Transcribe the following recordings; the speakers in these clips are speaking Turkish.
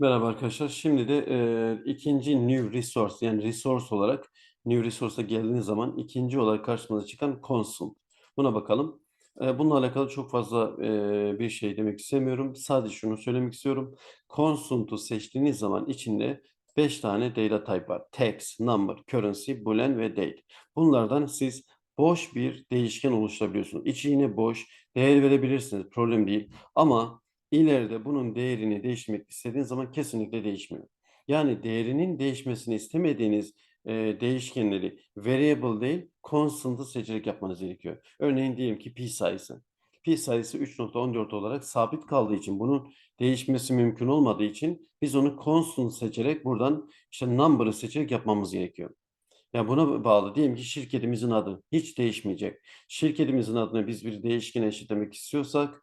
Merhaba arkadaşlar. Şimdi de e, ikinci new resource yani resource olarak new resource'a geldiğiniz zaman ikinci olarak karşımıza çıkan constant. Buna bakalım. E, bununla alakalı çok fazla e, bir şey demek istemiyorum. Sadece şunu söylemek istiyorum. Constant'u seçtiğiniz zaman içinde 5 tane data type var. Text, number, currency, boolean ve date. Bunlardan siz boş bir değişken oluşturabiliyorsunuz. İçi yine boş. Değer verebilirsiniz. Problem değil. Ama ileride bunun değerini değiştirmek istediğiniz zaman kesinlikle değişmiyor. Yani değerinin değişmesini istemediğiniz e, değişkenleri variable değil constant'ı seçerek yapmanız gerekiyor. Örneğin diyelim ki pi sayısı. Pi sayısı 3.14 olarak sabit kaldığı için bunun değişmesi mümkün olmadığı için biz onu constant seçerek buradan işte number'ı seçerek yapmamız gerekiyor. Ya buna bağlı. Diyelim ki şirketimizin adı hiç değişmeyecek. Şirketimizin adını biz bir değişkene eşitlemek istiyorsak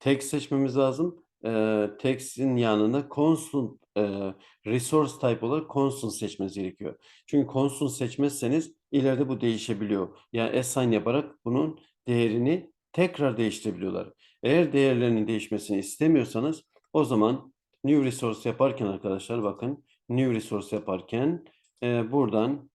text seçmemiz lazım. E, text'in yanına constant e, resource type olarak constant seçmeniz gerekiyor. Çünkü constant seçmezseniz ileride bu değişebiliyor. Yani assign yaparak bunun değerini tekrar değiştirebiliyorlar. Eğer değerlerinin değişmesini istemiyorsanız o zaman new resource yaparken arkadaşlar bakın new resource yaparken e, buradan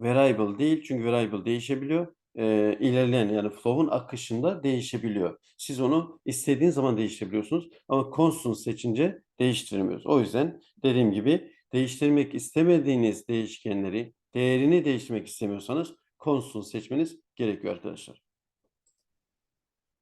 variable değil çünkü variable değişebiliyor. E, ilerleyen yani flow'un akışında değişebiliyor. Siz onu istediğiniz zaman değiştirebiliyorsunuz ama constant seçince değiştiremiyoruz. O yüzden dediğim gibi değiştirmek istemediğiniz değişkenleri değerini değiştirmek istemiyorsanız constant seçmeniz gerekiyor arkadaşlar.